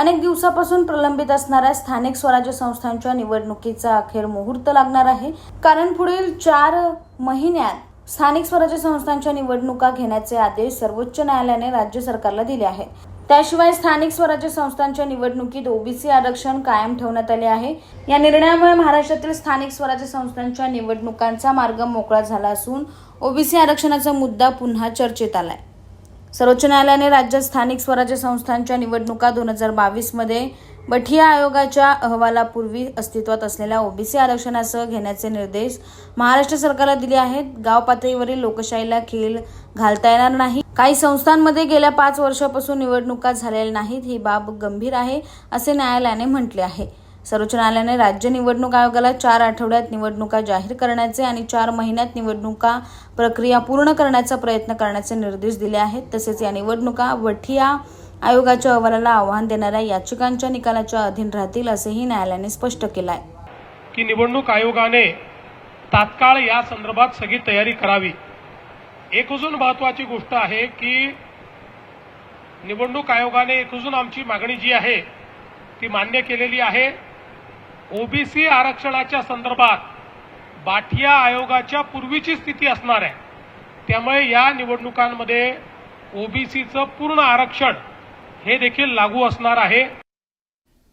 अनेक दिवसापासून प्रलंबित असणाऱ्या स्थानिक स्वराज्य संस्थांच्या निवडणुकीचा अखेर मुहूर्त लागणार आहे. कारण पुढील चार महिन्यात स्थानिक स्वराज्य संस्थांच्या निवडणुका घेण्याचे आदेश सर्वोच्च न्यायालयाने राज्य सरकारला दिले आहेत. त्याशिवाय स्थानिक स्वराज्य संस्थांच्या निवडणुकीत ओबीसी आरक्षण कायम ठेवण्यात आले आहे. या निर्णयामुळे महाराष्ट्रातील स्थानिक स्वराज्य संस्थांच्या निवडणुकांचा मार्ग मोकळा झाला असून ओबीसी आरक्षणाचा मुद्दा पुन्हा चर्चेत आलाय. सर्वोच्च न्यायालयाने राज्यात स्थानिक स्वराज्य संस्थांच्या निवडणुका दोन हजार बावीसमध्ये बठिया आयोगाच्या अहवालापूर्वी अस्तित्वात असलेल्या ओबीसी आरक्षणासह घेण्याचे निर्देश महाराष्ट्र सरकारला दिले आहेत. गाव पातळीवरील लोकशाहीला खेळ घालता येणार नाही. काही संस्थांमध्ये गेल्या पाच वर्षापासून निवडणुका झालेल्या नाहीत. ही बाब गंभीर आहे असे न्यायालयाने म्हटले आहे. सर्वोच्च न्यायालयाने राज्य निवडणूक आयोगाला चार आठवड्यात निवडणुका जाहीर करण्याचे आणि चार महिन्यात निवडणुका प्रक्रिया पूर्ण करण्याचा प्रयत्न करण्याचे निर्देश दिले आहेत. तसेच या निवडणुका वठिया आयोगाच्या अहवालाला आव्हान देणाऱ्या याचिकांच्या निकालाच्या अधीन राहतील असेही न्यायालयाने स्पष्ट केलं आहे की निवडणूक आयोगाने तात्काळ या संदर्भात सगळी तयारी करावी. एक अजून महत्वाची गोष्ट आहे की निवडणूक आयोगाने एक अजून आमची मागणी जी आहे ती मान्य केलेली आहे. ओबीसी आरक्षणाच्या संदर्भात बाठिया आयोगाच्या पूर्वीची स्थिती असणार आहे. त्यामुळे या निवडणुकांमध्ये ओबीसीचं पूर्ण आरक्षण हे देखील लागू असणार आहे.